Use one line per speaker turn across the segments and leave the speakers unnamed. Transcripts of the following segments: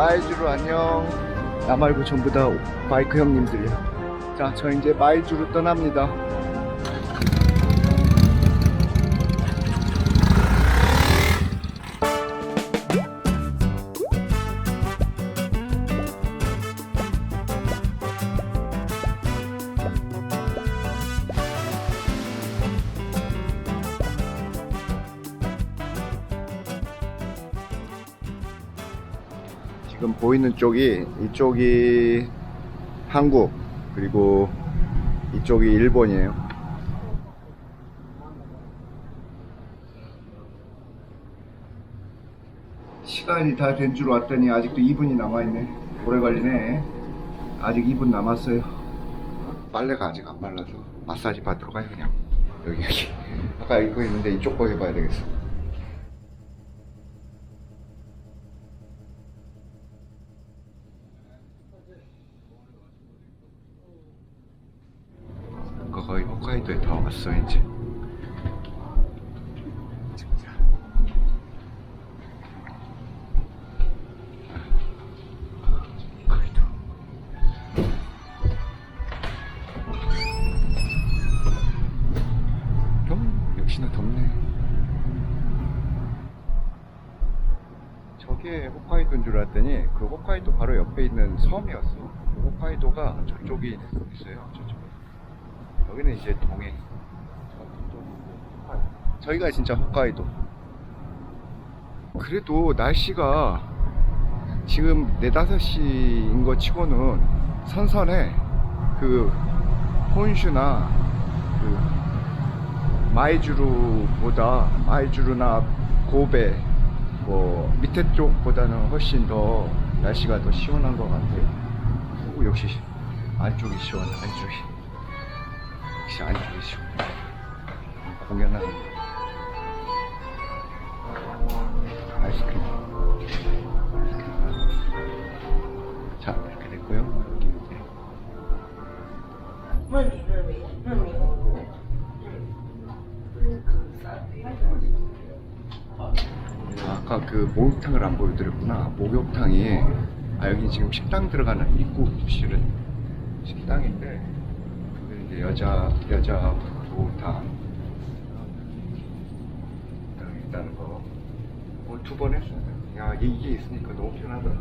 마일주로 안녕. 나 말고 전부 다 바이크 형님들이야. 자, 저 이제 마일주로 떠납니다. 지금 보이는 쪽이 이쪽이 한국 그리고 이쪽이 일본이에요. 시간이 다 된 줄 왔더니 아직도 2분이 남아있네. 오래 걸리네. 아직 2분 남았어요. 빨래가 아직 안 말라서 마사지 받으러 가요 그냥. 여기 여기. 아까 이거 있는데 이쪽 거 해봐야 되겠어. 그거 거의 홋카이도에 다 왔어 이제. 어. 저게 홋카이도인 줄 알았더니 그 홋카이도 바로 옆에 있는 섬이었어. 그 홋카이도가 저쪽이 있어요. 저쪽에. 여기는 이제 동해. 저희가 진짜 홋카이도. 그래도 날씨가 지금 4, 5시인 거 치고는 선선해. 그 혼슈나 그 마이주루보다 마이주루나 고베 뭐 밑에 쪽보다는 훨씬 더 날씨가 더 시원한 것 같아요. 오, 역시 안쪽이 시원, 안쪽이. 역시 안쪽이 시원. 공연하는 아이스크림. 아이스크림. 자, 이렇게 됐고요. 여기 이제 아까 그 목욕탕을 안 보여드렸구나. 목욕탕이 아 여기 지금 식당 들어가는 입구 실은 식당인데 여자 여자 식당이 있다는 거 오늘 두 번 했어요. 야 이게, 있으니까 너무 편하더라.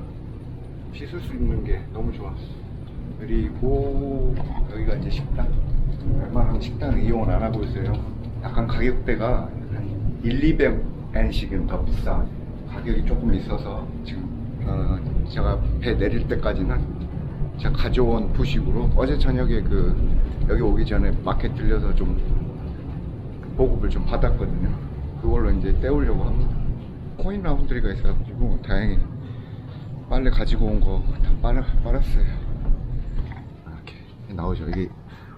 씻을 수 있는 게 너무 좋았어. 그리고 여기가 이제 식당. 웬만하면 식당 이용을 안 하고 있어요. 약간 가격대가 한 1, 200엔씩은 더 비싸. 가격이 조금 있어서 지금 어, 제가 배 내릴 때까지는 제가 가져온 부식으로 어제 저녁에 그 여기 오기 전에 마켓 들려서 좀 보급을 좀 받았거든요. 그걸로 이제 때우려고 합니다. 코인 라운드리가 있어가지고 다행히 빨래 가지고 온 거 다 빨아, 빨았어요. 이렇게 나오죠. 여기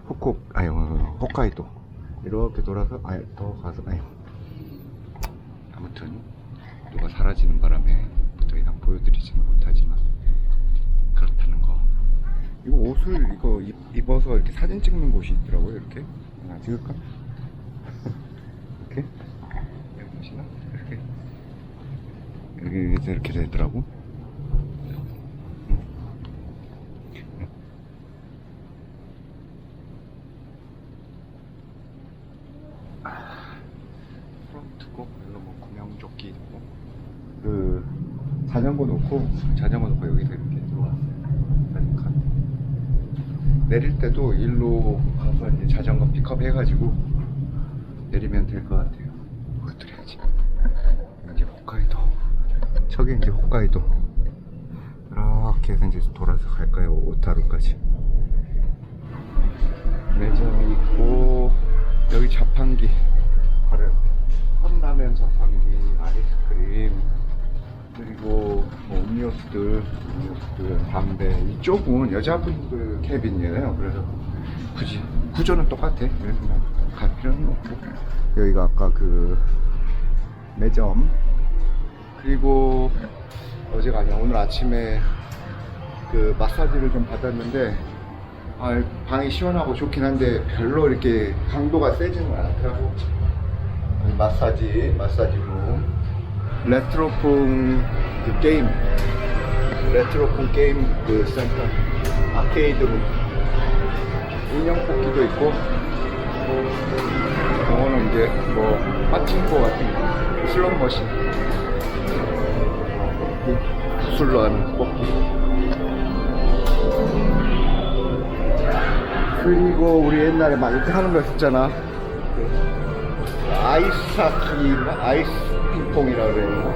후쿠 아니 어, 홋카이도 이렇게 돌아서 아니 더 가서 아니 아무튼 누가 사라지는 바람에 더 이상 보여드리지는 못하지만. 이거 옷을 이거 입, 입어서 이렇게 사진 찍는 곳이 있더라고요. 이렇게 하나 찍을까? 이렇게 여기 보시나? 이렇게 여기 이렇게 되더라고. 프론트고 여기가 뭐 구명조끼 있고 그 자전거 놓고 자전거 놓고 여기서 이렇게 들어왔어요. 그러니까 내릴 때도 일로 가서 이제 자전거 픽업 해가지고 내리면 될 것 같아요. 보여드려야지. 이제 홋카이도. 저기 이제 홋카이도. 이렇게 해서 이제 돌아서 갈 거예요. 오타루까지. 매점이 있고 여기 자판기 바로 옆에 컵라면 자판기 아이스크림 그리고 뭐 음료수들 음료수들 담배 이쪽은 여자분들 캐빈이에요 그래서 굳이 구조는 똑같아 그래서 뭐갈 필요는 없고 여기가 아까 그 매점 그리고 어제가 아니라 오늘 아침에 그 마사지를 좀 받았는데 아, 방이 시원하고 좋긴 한데 별로 이렇게 강도가 세지는 않더라고. 이 마사지, 마사지 룸. 레트로풍 그 게임. 레트로콘 게임 그 센터. 아케이드로. 인형 뽑기도 있고. 이거는 이제 뭐 파친코 같은 거 슬롯 머신. 뽑기 술로 하는 뽑기. 그리고 우리 옛날에 막 이렇게 하는 거 있었잖아. 그 아이스하키 아이스 핑퐁이라 그래요.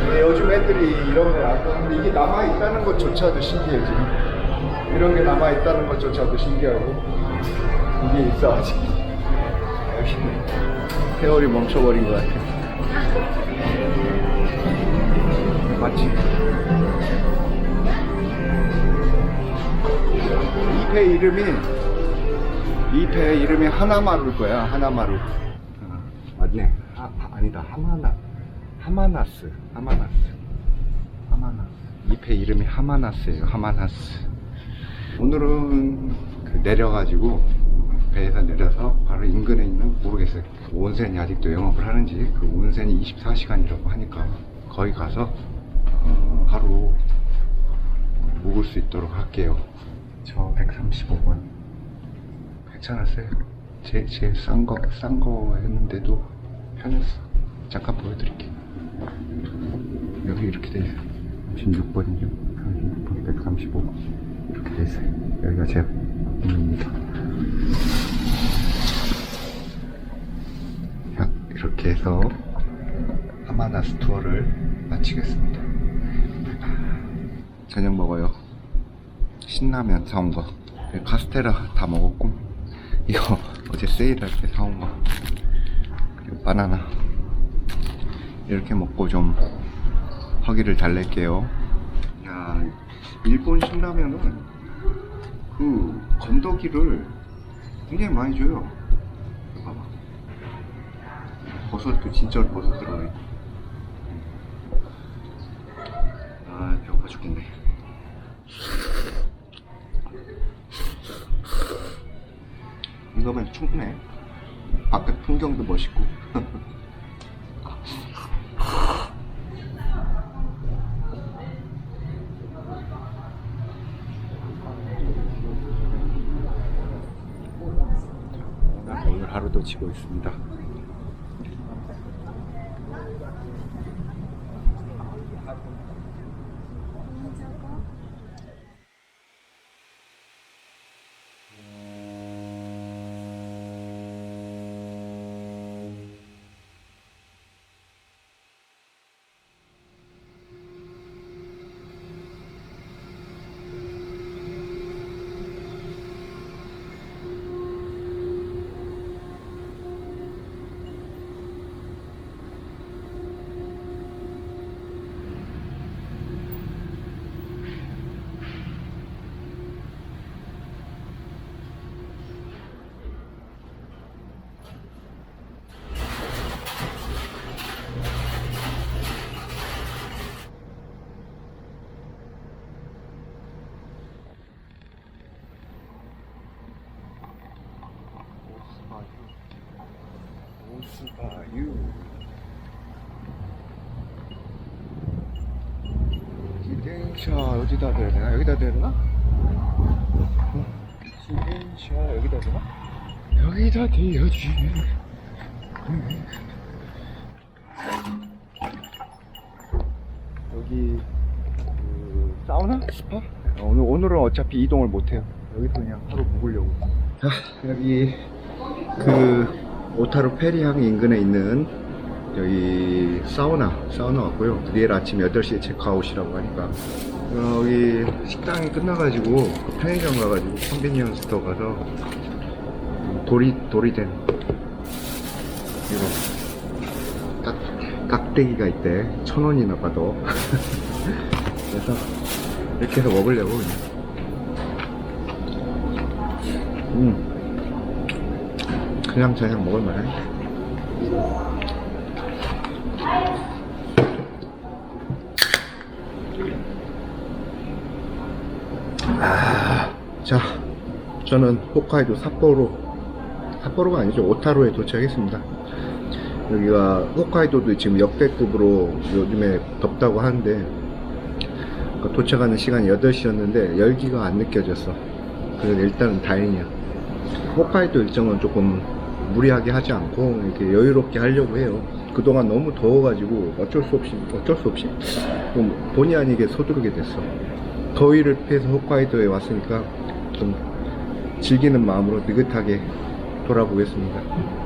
근데 요즘 애들이 이런 걸 안 하는데 이게 남아 있다는 것조차도 신기해 지금 이런 게 남아 있다는 것조차도 신기하고 이게 있어가지고 역시 세월이 멈춰버린 것 같아 마치 잎의 이름이 잎의 이름이 하나마루일 거야 하나마루. 어, 맞네 아, 아니다. 하마나 하마나스 하마나스. 하마나스. 잎의 이름이 하마나스예요. 하마나스. 오늘은 그 내려가지고 배에서 내려서 바로 인근에 있는 모르겠어요. 온센이 아직도 영업을 하는지 그 온센이 24시간이라고 하니까 거기 가서 어, 하루 묵을 수 있도록 할게요. 저 135번. 괜찮았어요. 제, 제일 싼 거, 싼 거 했는데도 편했어 잠깐 보여드릴게요. 여기 이렇게 돼 있어요. 36번이죠 여기 6번 135번. 이렇게 돼 있어요. 여기가 제 방입니다. 자 이렇게 해서 하마나스 투어를 마치겠습니다. 저녁 먹어요. 신라면 사온 거. 카스테라 다 먹었고 이거 어제 세일할 때 사온 거. 그리고 바나나 이렇게 먹고 좀 허기를 달랠게요. 야 일본 신라면은 그 건더기를 굉장히 많이 줘요. 봐봐. 버섯도 진짜로 버섯 들어가 있고 아 배고파 죽겠네. 이거면 충분해. 바깥 풍경도 멋있고. 오늘 하루도 지고 있습니다. 오스바유 자 어디다 대야 되나? 여기다 대야 되나? 자 여기다 대나? 여기다 대야지 여기 그 사우나? 스파? 어, 오늘, 오늘은 어차피 이동을 못해요 여기서 그냥 하루 묵으려고 자 여기 그 오타루 페리항 인근에 있는 여기 사우나 사우나 왔고요. 내일 아침 8시에 체크아웃이라고 하니까. 여기 식당이 끝나가지고 그 편의점 가가지고 컨비니언스 스토어 가서 돌이 돌이 된 이거 깍, 깍대기가 있대. 천 원이나 봐도 그래서 이렇게 해서 먹으려고 그냥. 음. 그냥 저냥 먹을 만해. 아, 자, 저는 홋카이도 삿포로, 삿포로가 아니죠. 오타루에 도착했습니다. 여기가 홋카이도도 지금 역대급으로 요즘에 덥다고 하는데, 그러니까 도착하는 시간이 8시였는데 열기가 안 느껴졌어. 그래서 일단은 다행이야. 홋카이도 일정은 조금 무리하게 하지 않고 이렇게 여유롭게 하려고 해요. 그동안 너무 더워가지고 어쩔 수 없이 어쩔 수 없이 좀 본의 아니게 서두르게 됐어. 더위를 피해서 홋카이도에 왔으니까 좀 즐기는 마음으로 느긋하게 돌아보겠습니다.